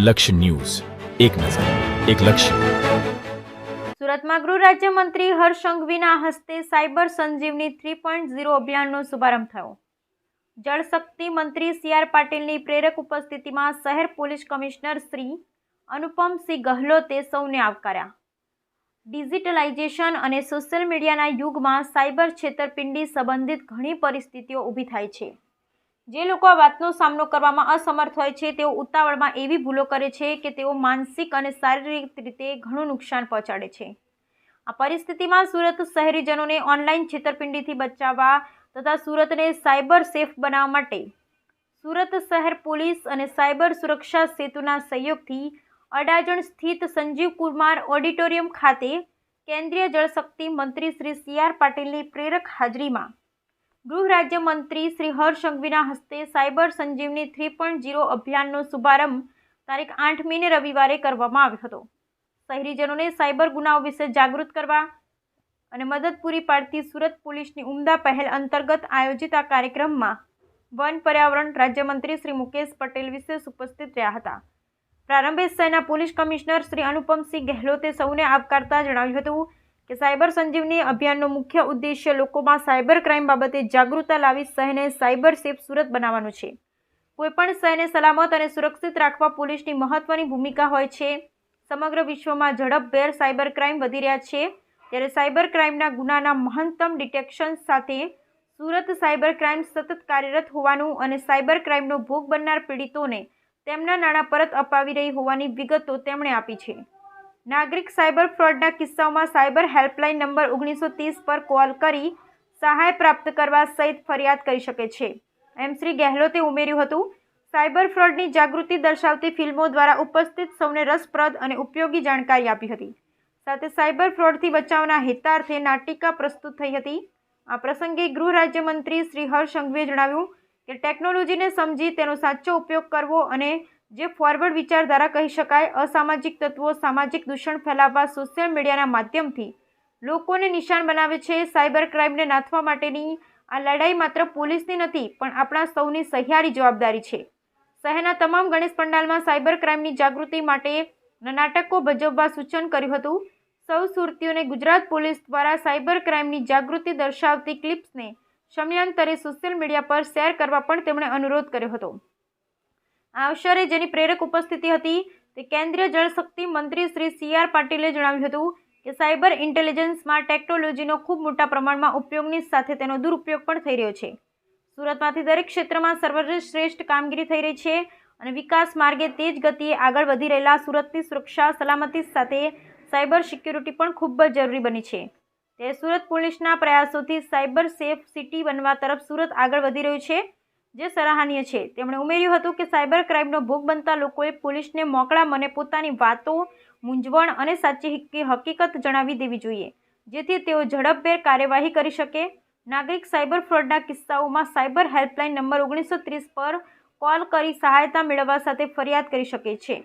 લક્ષ્ય ન્યૂઝ. એક નજર, એક લક્ષ્ય. સુરતમાં ગૃહ રાજ્યમંત્રી હર્ષ સંઘવીના હસ્તે cyber Sanjivani three point zero અભિયાનનો શુભારંભ થયો. જળશક્તિ મંત્રી સી આર પાટીલની પ્રેરક ઉપસ્થિતિમાં શહેર પોલીસ કમિશનર શ્રી અનુપમસિંહ ગહલોતે સૌને આવકાર્યા. ડિજિટલાઇઝેશન અને સોશિયલ મીડિયાના યુગમાં સાયબર છેતરપિંડી સંબંધિત ઘણી પરિસ્થિતિઓ ઊભી થાય છે. જે લોકો આ વાતનો સામનો કરવામાં અસમર્થ હોય છે, તેઓ ઉતાવળમાં એવી ભૂલો કરે છે કે તેઓ માનસિક અને શારીરિક રીતે ઘણું નુકસાન પહોંચાડે છે. આ પરિસ્થિતિમાં સુરત શહેરીજનોને ઓનલાઈન છેતરપિંડીથી બચાવવા તથા સુરતને સાયબર સેફ બનાવવા માટે સુરત શહેર પોલીસ અને સાયબર સુરક્ષા સેતુના સહયોગથી અડાજણ સ્થિત સંજીવ કુમાર ઓડિટોરિયમ ખાતે કેન્દ્રીય જળશક્તિ મંત્રી શ્રી સી આર પાટીલની પ્રેરક હાજરીમાં ગૃહ રાજ્યમંત્રી શ્રી હર્ષ સંઘવીના હસ્તે cyber Sanjivani three point zero અભિયાનનો શુભારંભ તારીખ આઠમીને રવિવારે કરવામાં આવ્યો હતો. શહેરીજનોને સાયબર ગુનાઓ વિશે જાગૃત કરવા અને મદદ પૂરી પાડતી સુરત પોલીસની ઉમદા પહેલ અંતર્ગત આયોજિત આ કાર્યક્રમમાં વન પર્યાવરણ રાજ્યમંત્રી શ્રી મુકેશ પટેલ વિશેષ ઉપસ્થિત રહ્યા હતા. પ્રારંભે શહેરના પોલીસ કમિશનર શ્રી અનુપમસિંહ ગહેલોતે સૌને આવકારતા જણાવ્યું હતું કે સાયબર સંજીવની અભિયાનનો મુખ્ય ઉદ્દેશ્ય લોકોમાં સાયબર ક્રાઇમ બાબતે જાગૃતતા લાવી શહેરને સાયબર સેફ સુરત બનાવવાનું છે. કોઈપણ શહેરને સલામત અને સુરક્ષિત રાખવા પોલીસની મહત્વની ભૂમિકા હોય છે. સમગ્ર વિશ્વમાં ઝડપભેર સાયબર ક્રાઇમ વધી રહ્યા છે. ત્યારે સાયબર ક્રાઇમના ગુનાના મહત્તમ ડિટેક્શન સાથે સુરત સાયબર ક્રાઇમ સતત કાર્યરત હોવાનું અને સાયબર ક્રાઇમનો ભોગ બનનાર પીડિતોને તેમના નાણાં પરત અપાવી રહી હોવાની વિગતો તેમણે આપી છે. નાગરિક સાયબર ફ્રોડના કિસ્સાઓમાં સાયબર હેલ્પલાઇન નંબર ઓગણીસો ત્રીસ પર કોલ કરી સહાય પ્રાપ્ત કરવા સહિત ફરિયાદ કરી શકે છે. એમ શ્રી ગહેલોતે ઉમેર્યું હતું, સાયબર ફ્રોડની જાગૃતિ દર્શાવતી ફિલ્મો દ્વારા ઉપસ્થિત સૌને રસપ્રદ અને ઉપયોગી જાણકારી આપી હતી. સાથે સાયબર ફ્રોડથી બચાવના હેતાર્થે નાટિકા પ્રસ્તુત થઈ હતી. આ પ્રસંગે ગૃહ રાજ્યમંત્રી શ્રી હર્ષ સંઘવીએ જણાવ્યું કે ટેકનોલોજીને સમજી તેનો સાચો ઉપયોગ કરવો અને જે ફોરવર્ડ વિચારધારા કહી શકાય, અસામાજિક તત્વો, સામાજિક દૂષણ ફેલાવવા સોશિયલ મીડિયાના માધ્યમથી લોકોને નિશાન બનાવે છે. સાયબર ક્રાઇમને નાથવા માટેની આ લડાઈ માત્ર પોલીસની નથી, પણ આપણા સૌની સહિયારી જવાબદારી છે. શહેરના તમામ ગણેશ પંડાલમાં સાયબર ક્રાઇમની જાગૃતિ માટે નાટકો ભજવવા સૂચન કર્યું હતું. સૌ સુરતીઓને ગુજરાત પોલીસ દ્વારા સાયબર ક્રાઇમની જાગૃતિ દર્શાવતી ક્લિપ્સને સમયાંતરે સોશિયલ મીડિયા પર શેર કરવા પણ તેમણે અનુરોધ કર્યો હતો. આ અવસરે જેની પ્રેરક ઉપસ્થિતિ હતી તે કેન્દ્રીય જળશક્તિ મંત્રી શ્રી સી આર પાટીલે જણાવ્યું હતું કે સાયબર ઇન્ટેલિજન્સમાં ટેકનોલોજીનો ખૂબ મોટા પ્રમાણમાં ઉપયોગની સાથે તેનો દુરુપયોગ પણ થઈ રહ્યો છે. સુરતમાંથી દરેક ક્ષેત્રમાં સર્વશ્રેષ્ઠ કામગીરી થઈ રહી છે અને વિકાસ માર્ગે તેજ ગતિએ આગળ વધી રહેલા સુરતની સુરક્ષા, સલામતી સાથે સાયબર સિક્યુરિટી પણ ખૂબ જ જરૂરી બની છે. તે સુરત પોલીસના પ્રયાસોથી સાયબર સેફ સિટી બનવા તરફ સુરત આગળ વધી રહ્યું છે. જે સરાહનીય છે. તેમણે ઉમેર્યું હતું કે સાયબર ક્રાઇમનો ભોગ બનતા લોકોએ પોલીસને મોકળા મને પોતાની વાતો, મૂંઝવણ અને સાચી હકીકત જણાવી દેવી જોઈએ, જેથી તેઓ ઝડપભેર કાર્યવાહી કરી શકે. નાગરિક સાયબર ફ્રોડના કિસ્સાઓમાં સાયબર હેલ્પલાઇન નંબર ઓગણીસો ત્રીસ પર કોલ કરી સહાયતા મેળવવા સાથે ફરિયાદ કરી શકે છે.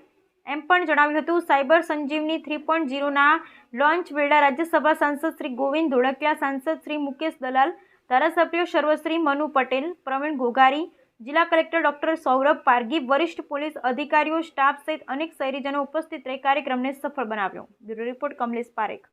એમ પણ જણાવ્યું હતું, સાયબર સંજીવની થ્રી પોઈન્ટ ઝીરોના લોન્ચ વેળા રાજ્યસભા સાંસદ શ્રી ગોવિંદ ધોળકિયા, સાંસદ શ્રી મુકેશ દલાલ ધારાસભ્યો સર્વશ્રી મનુ પટેલ, પ્રવીણ ઘોઘારી, જિલ્લા કલેક્ટર ડોક્ટર સૌરભ પારગી વરિષ્ઠ પોલીસ અધિકારીઓ, સ્ટાફ સહિત અનેક શહેરીજનો ઉપસ્થિત રહી કાર્યક્રમને સફળ બનાવ્યો. Bureau report Kamlesh Parekh.